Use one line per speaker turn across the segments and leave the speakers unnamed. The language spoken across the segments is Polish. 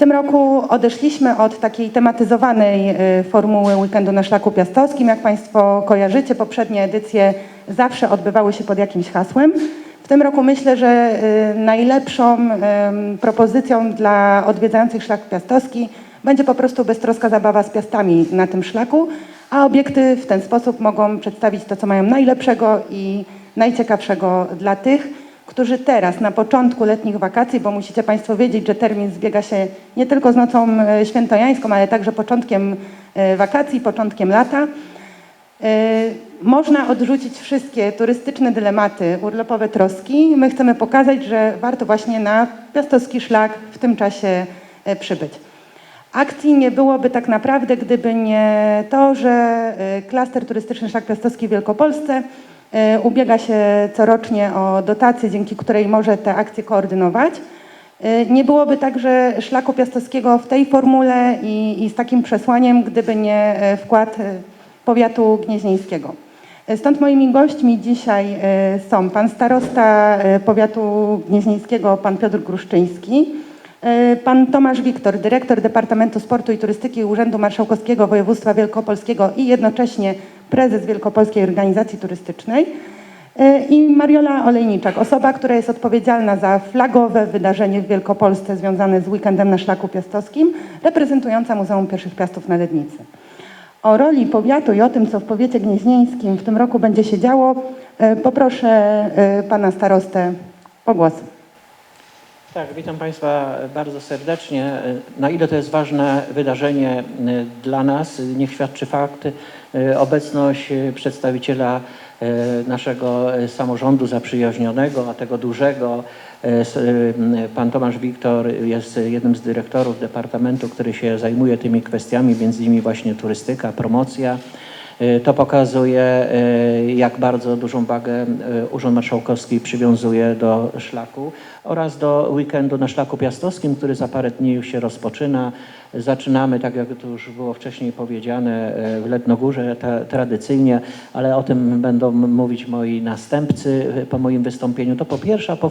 tym roku odeszliśmy od takiej tematyzowanej y, formuły weekendu na szlaku piastowskim. Jak Państwo kojarzycie, poprzednie edycje zawsze odbywały się pod jakimś hasłem. W tym roku myślę, że y, najlepszą propozycją dla odwiedzających szlak piastowski będzie po prostu beztroska zabawa z piastami na tym szlaku, a obiekty w ten sposób mogą przedstawić to, co mają najlepszego i najciekawszego dla tych, którzy teraz, na początku letnich wakacji, bo musicie Państwo wiedzieć, że termin zbiega się nie tylko z nocą e, świętojańską, ale także początkiem e, wakacji, początkiem lata, e, można odrzucić wszystkie turystyczne dylematy, urlopowe troski. My chcemy pokazać, że warto właśnie na piastowski szlak w tym czasie przybyć. Akcji nie byłoby tak naprawdę, gdyby nie to, że klaster turystyczny Szlak Piastowski w Wielkopolsce ubiega się corocznie o dotację, dzięki której może te akcje koordynować. E, Nie byłoby także Szlaku Piastowskiego w tej formule i, i z takim przesłaniem, gdyby nie e, wkład e, powiatu gnieźnieńskiego. E, Stąd moimi gośćmi dzisiaj e, są pan starosta e, powiatu gnieźnieńskiego, pan Piotr Gruszczyński, e, pan Tomasz Wiktor, dyrektor Departamentu Sportu i Turystyki Urzędu Marszałkowskiego Województwa Wielkopolskiego i jednocześnie prezes Wielkopolskiej Organizacji Turystycznej e, i Mariola Olejniczak, osoba, która jest odpowiedzialna za flagowe wydarzenie w Wielkopolsce związane z weekendem na Szlaku Piastowskim, reprezentująca Muzeum Pierwszych Piastów na Lednicy. O roli powiatu i o tym, co w powiecie gnieźnieńskim w tym roku będzie się działo, e, poproszę e, pana starostę o głos.
Tak, witam Państwa bardzo serdecznie. Na ile to jest ważne wydarzenie e, dla nas, niech świadczy fakt e, obecność e, przedstawiciela naszego samorządu zaprzyjaźnionego, a tego dużego. Pan Tomasz Wiktor jest jednym z dyrektorów departamentu, który się zajmuje tymi kwestiami, między innymi właśnie turystyka, promocja. To pokazuje, jak bardzo dużą wagę Urząd Marszałkowski przywiązuje do szlaku oraz do weekendu na Szlaku Piastowskim, który za parę dni już się rozpoczyna. Zaczynamy, tak jak to już było wcześniej powiedziane, e, w Letnogórze ta, tradycyjnie, ale o tym będą mówić moi następcy po moim wystąpieniu. To po pierwsze, a po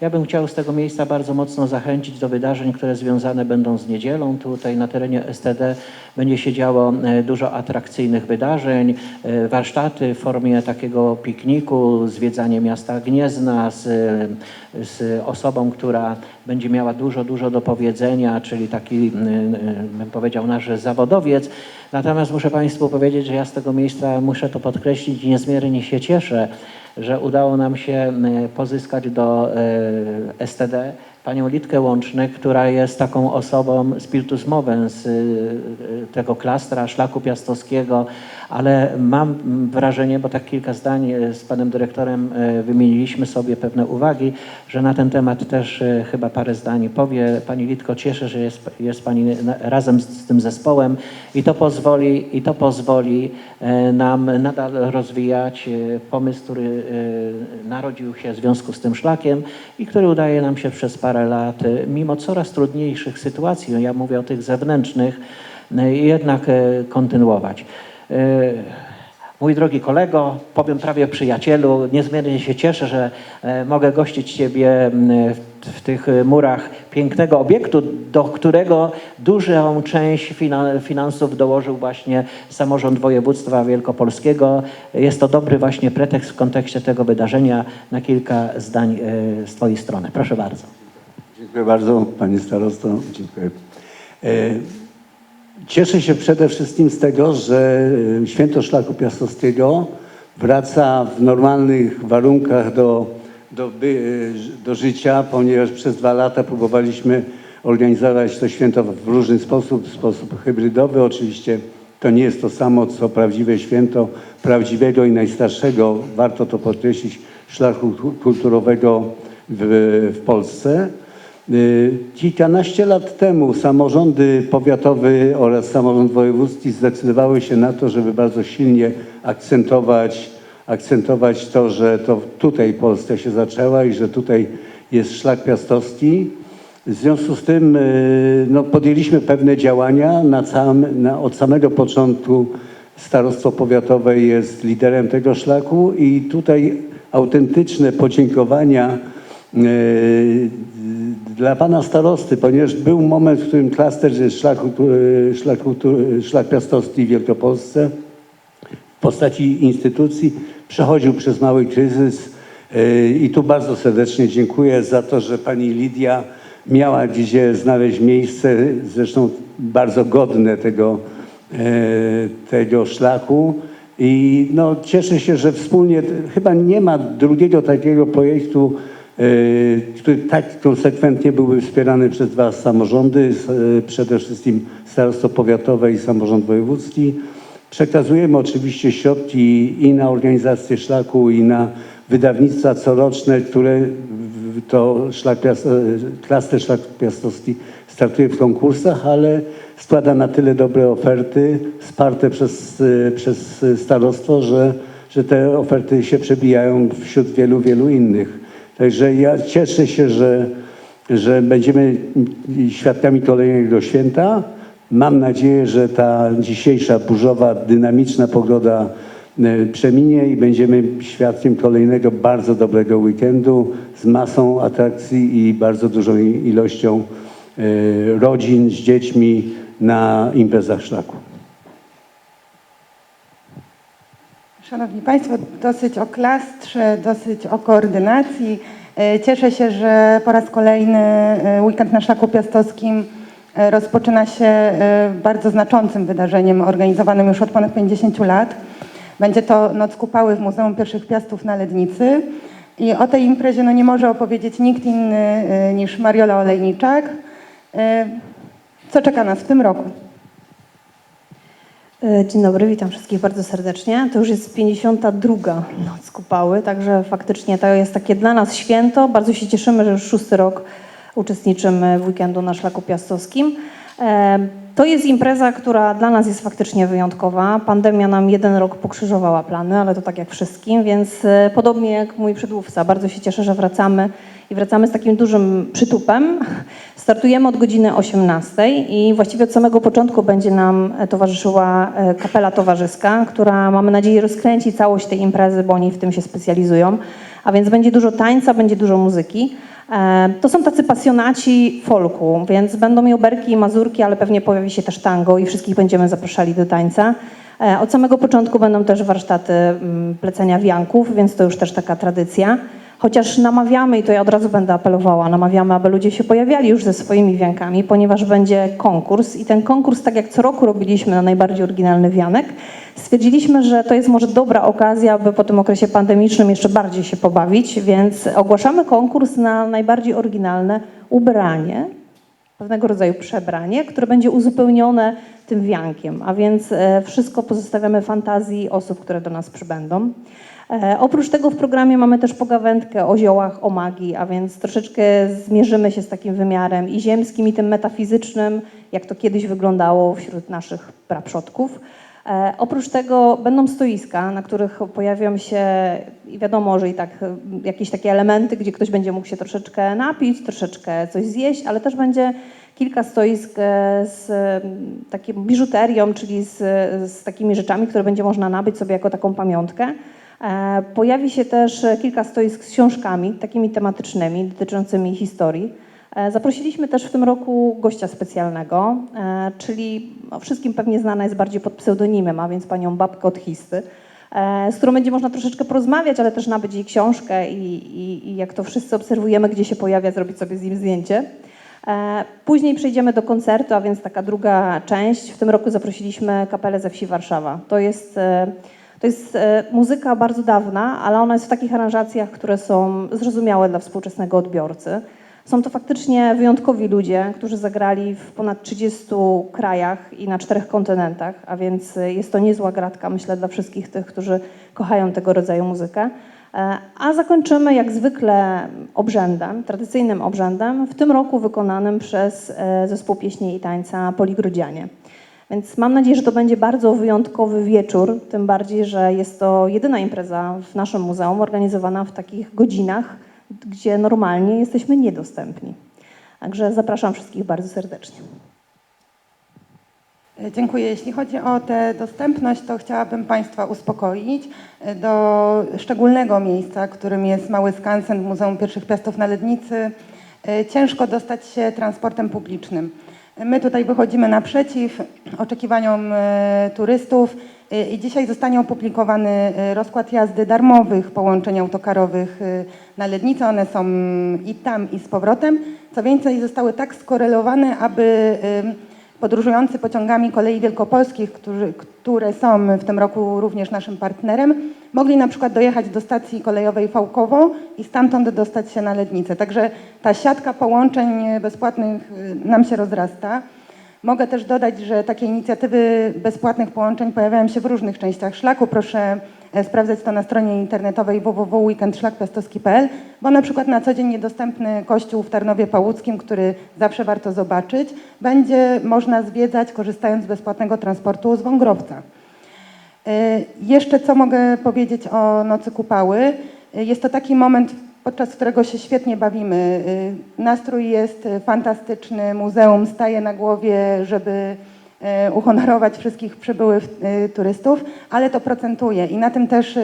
ja bym chciał z tego miejsca bardzo mocno zachęcić do wydarzeń, które związane będą z niedzielą. Tutaj na terenie STD będzie się działo e, dużo atrakcyjnych wydarzeń, e, warsztaty w formie takiego pikniku, zwiedzanie miasta Gniezna z, z osobą, która będzie miała dużo, dużo do powiedzenia, czyli taki, e, e, bym powiedział, nasz zawodowiec. Natomiast muszę Państwu powiedzieć, że ja z tego miejsca muszę to podkreślić i niezmiernie się cieszę, że udało nam się m, pozyskać do STD panią Litkę Łącznych, która jest taką osobą spiritus z y, tego klastra szlaku piastowskiego, ale mam wrażenie, bo tak kilka zdań e, z panem dyrektorem wymieniliśmy sobie pewne uwagi, że na ten temat też chyba parę zdań powie. Pani Litko, cieszę, że jest, jest pani razem z, z tym zespołem i to pozwoli, i to pozwoli nam nadal rozwijać pomysł, który narodził się w związku z tym szlakiem i który udaje nam się przez parę lat, e, mimo coraz trudniejszych sytuacji, no ja mówię o tych zewnętrznych, e, jednak e, kontynuować. Mój drogi kolego, powiem prawie przyjacielu, niezmiernie się cieszę, że mogę gościć Ciebie w, tych murach pięknego obiektu, do którego dużą część fina- finansów dołożył właśnie samorząd województwa wielkopolskiego. Jest to dobry właśnie pretekst w kontekście tego wydarzenia na kilka zdań z Twojej strony. Proszę bardzo.
Dziękuję bardzo, panie starosto. Dziękuję. E, Cieszę się przede wszystkim z tego, że e, Święto Szlaku Piastowskiego wraca w normalnych warunkach do, do, e, do życia, ponieważ przez dwa lata próbowaliśmy organizować to święto w różny sposób, w sposób hybrydowy. Oczywiście to nie jest to samo, co prawdziwe święto prawdziwego i najstarszego, warto to podkreślić, szlaku kulturowego w, w Polsce. Y, Kilkanaście lat temu samorządy powiatowe oraz samorząd wojewódzki zdecydowały się na to, żeby bardzo silnie akcentować, akcentować to, że to tutaj Polska się zaczęła i że tutaj jest szlak piastowski. W związku z tym y, no, podjęliśmy pewne działania. Na całym, na, od samego początku starostwo powiatowe jest liderem tego szlaku i tutaj autentyczne podziękowania Dla pana starosty, ponieważ był moment, w którym klaster szlak, kultu- szlak, kultu- szlak piastowski w Wielkopolsce w postaci instytucji przechodził przez mały kryzys yy, i tu bardzo serdecznie dziękuję za to, że pani Lidia miała gdzie znaleźć miejsce, zresztą bardzo godne tego, yy, tego szlaku. I no, cieszę się, że wspólnie, chyba nie ma drugiego takiego projektu, yy, który tak konsekwentnie byłby wspierany przez dwa samorządy, yy, przede wszystkim starostwo powiatowe i samorząd wojewódzki. Przekazujemy oczywiście środki i na organizację szlaku, i na wydawnictwa coroczne, które to szlak piast, klaster szlak piastowski startuje w konkursach, ale składa na tyle dobre oferty, wsparte przez, y, przez starostwo, że, że te oferty się przebijają wśród wielu, wielu innych. Także ja cieszę się, że, że będziemy świadkami kolejnego święta. Mam nadzieję, że ta dzisiejsza burzowa, dynamiczna pogoda e, przeminie i będziemy świadkiem kolejnego bardzo dobrego weekendu z masą atrakcji i bardzo dużą ilością e, rodzin z dziećmi na imprezach szlaku.
Szanowni Państwo, dosyć o klastrze, dosyć o koordynacji. E, Cieszę się, że po raz kolejny e, weekend na Szlaku Piastowskim e, rozpoczyna się bardzo znaczącym wydarzeniem organizowanym już od ponad 50 lat. Będzie to Noc Kupały w Muzeum Pierwszych Piastów na Lednicy. I o tej imprezie no, nie może opowiedzieć nikt inny niż Mariola Olejniczak. Co czeka nas w tym roku?
E, Dzień dobry, witam wszystkich bardzo serdecznie. To już jest 52. Noc Kupały, także faktycznie to jest takie dla nas święto. Bardzo się cieszymy, że już szósty rok uczestniczymy w weekendu na Szlaku Piastowskim. To jest impreza, która dla nas jest faktycznie wyjątkowa. Pandemia nam jeden rok pokrzyżowała plany, ale to tak jak wszystkim, więc e, podobnie jak mój przedmówca, bardzo się cieszę, że wracamy i wracamy z takim dużym przytupem. Startujemy od godziny 18 i właściwie od samego początku będzie nam e, towarzyszyła e, kapela towarzyska, która mamy nadzieję rozkręci całość tej imprezy, bo oni w tym się specjalizują. A więc będzie dużo tańca, będzie dużo muzyki. E, To są tacy pasjonaci folku, więc będą i oberki, i mazurki, ale pewnie pojawi się też tango i wszystkich będziemy zapraszali do tańca. E, Od samego początku będą też warsztaty mm, plecenia wianków, więc to już też taka tradycja. Chociaż namawiamy, i to ja od razu będę apelowała, namawiamy, aby ludzie się pojawiali już ze swoimi wiankami, ponieważ będzie konkurs i ten konkurs, tak jak co roku robiliśmy na najbardziej oryginalny wianek, stwierdziliśmy, że to jest może dobra okazja, aby po tym okresie pandemicznym jeszcze bardziej się pobawić, więc ogłaszamy konkurs na najbardziej oryginalne ubranie, pewnego rodzaju przebranie, które będzie uzupełnione tym wiankiem, a więc e, wszystko pozostawiamy fantazji osób, które do nas przybędą. E, Oprócz tego w programie mamy też pogawędkę o ziołach, o magii, a więc troszeczkę zmierzymy się z takim wymiarem i ziemskim, i tym metafizycznym, jak to kiedyś wyglądało wśród naszych praprzodków. E, Oprócz tego będą stoiska, na których pojawią się, wiadomo, że i tak e, jakieś takie elementy, gdzie ktoś będzie mógł się troszeczkę napić, troszeczkę coś zjeść, ale też będzie kilka stoisk z taką biżuterią, czyli z, z takimi rzeczami, które będzie można nabyć sobie jako taką pamiątkę. E, Pojawi się też e, kilka stoisk z książkami, takimi tematycznymi, dotyczącymi historii. E, Zaprosiliśmy też w tym roku gościa specjalnego, czyli wszystkim pewnie znana jest bardziej pod pseudonimem, a więc panią Babkę od Histy, z którą będzie można troszeczkę porozmawiać, ale też nabyć jej książkę i, i, i jak to wszyscy obserwujemy, gdzie się pojawia, zrobić sobie z nim zdjęcie. Później przejdziemy do koncertu, a więc taka druga część. W tym roku zaprosiliśmy kapelę ze wsi Warszawa. To jest, to jest e, muzyka bardzo dawna, ale ona jest w takich aranżacjach, które są zrozumiałe dla współczesnego odbiorcy. Są to faktycznie wyjątkowi ludzie, którzy zagrali w ponad 30 krajach i na czterech kontynentach, a więc e, jest to niezła gratka, myślę, dla wszystkich tych, którzy kochają tego rodzaju muzykę. E, A zakończymy jak zwykle obrzędem, tradycyjnym obrzędem, w tym roku wykonanym przez zespół pieśni i tańca Poligrodzianie. Więc mam nadzieję, że to będzie bardzo wyjątkowy wieczór, tym bardziej, że jest to jedyna impreza w naszym muzeum organizowana w takich godzinach, gdzie normalnie jesteśmy niedostępni. Także zapraszam wszystkich bardzo serdecznie.
Dziękuję. Jeśli chodzi o tę dostępność, to chciałabym Państwa uspokoić do szczególnego miejsca, którym jest Mały Skansen Muzeum Pierwszych Piastów na Lednicy. Ciężko dostać się transportem publicznym. My tutaj wychodzimy naprzeciw oczekiwaniom e, turystów e, i dzisiaj zostanie opublikowany e, rozkład jazdy darmowych połączeń autokarowych na Lednicę. One są i tam, i z powrotem. Co więcej, zostały tak skorelowane, aby podróżujący pociągami kolei wielkopolskich, którzy, które są w tym roku również naszym partnerem, mogli na przykład dojechać do stacji kolejowej Fałkowo i stamtąd dostać się na Lednicę. Także ta siatka połączeń bezpłatnych y, nam się rozrasta. Mogę też dodać, że takie inicjatywy bezpłatnych połączeń pojawiają się w różnych częściach szlaku. Proszę e, sprawdzać to na stronie internetowej www.weekendszlakpiastowski.pl, bo na przykład na co dzień niedostępny kościół w Tarnowie Pałuckim, który zawsze warto zobaczyć, będzie można zwiedzać korzystając z bezpłatnego transportu z Wągrowca. E, Jeszcze co mogę powiedzieć o Nocy Kupały? E, Jest to taki moment, podczas którego się świetnie bawimy. E, Nastrój jest fantastyczny, muzeum staje na głowie, żeby uhonorować wszystkich przybyłych turystów, ale to procentuje i na tym też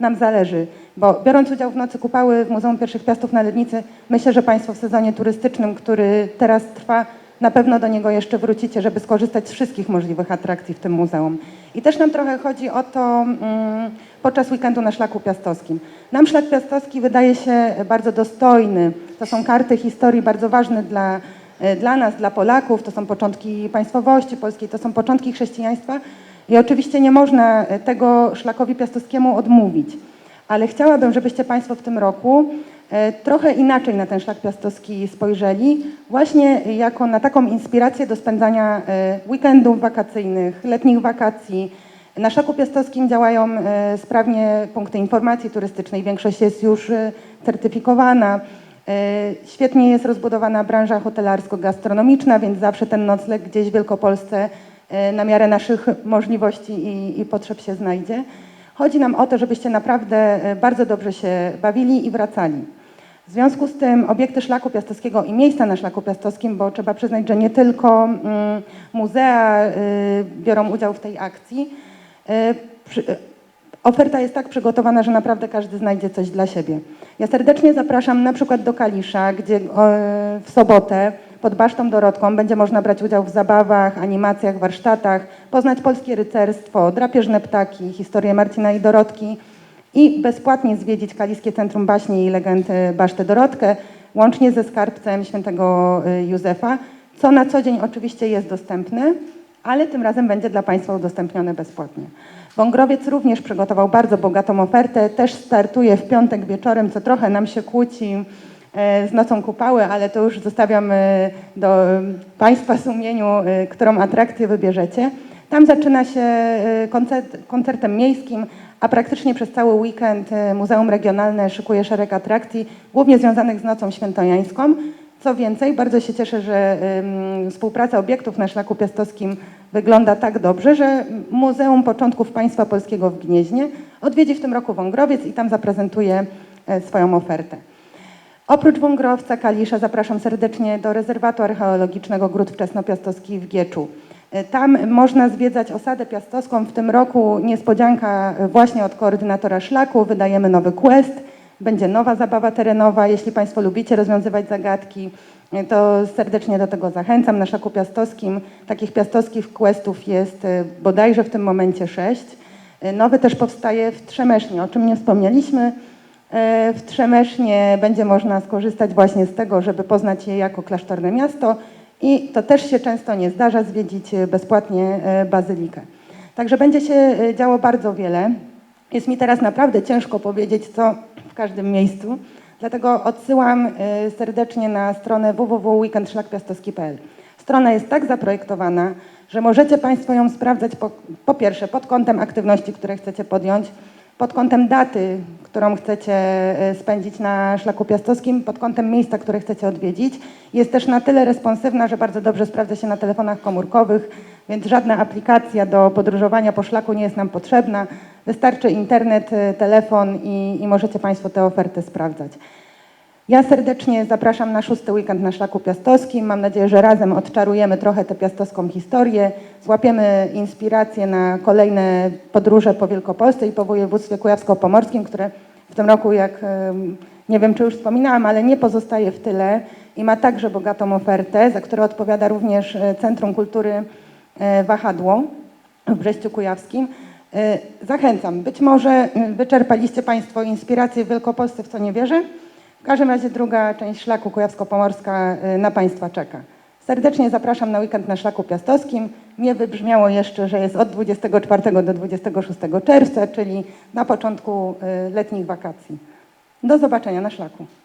nam zależy. Bo biorąc udział w Nocy Kupały w Muzeum Pierwszych Piastów na Lednicy, myślę, że Państwo w sezonie turystycznym, który teraz trwa, na pewno do niego jeszcze wrócicie, żeby skorzystać z wszystkich możliwych atrakcji w tym muzeum. I też nam trochę chodzi o to mm, podczas weekendu na Szlaku Piastowskim. Nam Szlak Piastowski wydaje się bardzo dostojny. To są karty historii bardzo ważne dla, e, dla nas, dla Polaków. To są początki państwowości polskiej, to są początki chrześcijaństwa. I oczywiście nie można e, tego Szlakowi Piastowskiemu odmówić. Ale chciałabym, żebyście Państwo w tym roku trochę inaczej na ten szlak piastowski spojrzeli, właśnie jako na taką inspirację do spędzania e, weekendów wakacyjnych, letnich wakacji. Na szlaku piastowskim działają e, sprawnie punkty informacji turystycznej, większość jest już e, certyfikowana. E, Świetnie jest rozbudowana branża hotelarsko-gastronomiczna, więc zawsze ten nocleg gdzieś w Wielkopolsce e, na miarę naszych możliwości i, i potrzeb się znajdzie. Chodzi nam o to, żebyście naprawdę e, bardzo dobrze się bawili i wracali. W związku z tym obiekty Szlaku Piastowskiego i miejsca na Szlaku Piastowskim, bo trzeba przyznać, że nie tylko mm, muzea y, biorą udział w tej akcji, y, przy, Oferta jest tak przygotowana, że naprawdę każdy znajdzie coś dla siebie. Ja serdecznie zapraszam na przykład do Kalisza, gdzie w sobotę pod Basztą Dorotką będzie można brać udział w zabawach, animacjach, warsztatach, poznać polskie rycerstwo, drapieżne ptaki, historię Marcina i Dorotki i bezpłatnie zwiedzić Kaliskie Centrum Baśni i Legend e, Basztę Dorotkę, łącznie ze skarbcem świętego e, Józefa, co na co dzień oczywiście jest dostępne, ale tym razem będzie dla Państwa udostępnione bezpłatnie. Wągrowiec również przygotował bardzo bogatą ofertę, też startuje w piątek wieczorem, co trochę nam się kłóci e, z Nocą Kupały, ale to już zostawiam e, do e, Państwa sumieniu, którą atrakcję wybierzecie. Tam zaczyna się e, koncert, koncertem miejskim, a praktycznie przez cały weekend e, Muzeum Regionalne szykuje szereg atrakcji, głównie związanych z Nocą Świętojańską. Co więcej, bardzo się cieszę, że współpraca obiektów na Szlaku Piastowskim wygląda tak dobrze, że Muzeum Początków Państwa Polskiego w Gnieźnie odwiedzi w tym roku Wągrowiec i tam zaprezentuje e, swoją ofertę. Oprócz Wągrowca, Kalisza zapraszam serdecznie do rezerwatu archeologicznego Gród Wczesnopiastowski w Gieczu. E, Tam można zwiedzać osadę piastowską. W tym roku niespodzianka właśnie od koordynatora szlaku. Wydajemy nowy quest. Będzie nowa zabawa terenowa. Jeśli Państwo lubicie rozwiązywać zagadki, e, to serdecznie do tego zachęcam. Na Szaku Piastowskim takich piastowskich questów jest e, bodajże w tym momencie sześć. Nowy też powstaje w Trzemesznie, o czym nie wspomnieliśmy. W Trzemesznie będzie można skorzystać właśnie z tego, żeby poznać je jako klasztorne miasto i to też się często nie zdarza, zwiedzić e, bezpłatnie e, bazylikę. Także będzie się e, działo bardzo wiele. Jest mi teraz naprawdę ciężko powiedzieć, co w każdym miejscu, dlatego odsyłam serdecznie na stronę www.weekendszlakpiastowski.pl. Strona jest tak zaprojektowana, że możecie Państwo ją sprawdzać po, po pierwsze pod kątem aktywności, które chcecie podjąć, pod kątem daty, którą chcecie e, spędzić na Szlaku Piastowskim, pod kątem miejsca, które chcecie odwiedzić. Jest też na tyle responsywna, że bardzo dobrze sprawdza się na telefonach komórkowych, więc żadna aplikacja do podróżowania po szlaku nie jest nam potrzebna. Wystarczy internet, e, telefon i, i możecie Państwo tę ofertę sprawdzać. Ja serdecznie zapraszam na szósty weekend na Szlaku Piastowskim. Mam nadzieję, że razem odczarujemy trochę tę piastowską historię, złapiemy inspirację na kolejne podróże po Wielkopolsce i po województwie kujawsko-pomorskim, które w tym roku, jak nie wiem, czy już wspominałam, ale nie pozostaje w tyle i ma także bogatą ofertę, za którą odpowiada również e, Centrum Kultury e, Wahadło w Brześciu Kujawskim. E, Zachęcam. Być może wyczerpaliście Państwo inspirację w Wielkopolsce, w co nie wierzę. W każdym razie druga część szlaku kujawsko-pomorska e, na Państwa czeka. Serdecznie zapraszam na weekend na Szlaku Piastowskim. Nie wybrzmiało jeszcze, że jest od 24 do 26 czerwca, czyli na początku e, letnich wakacji. Do zobaczenia na szlaku.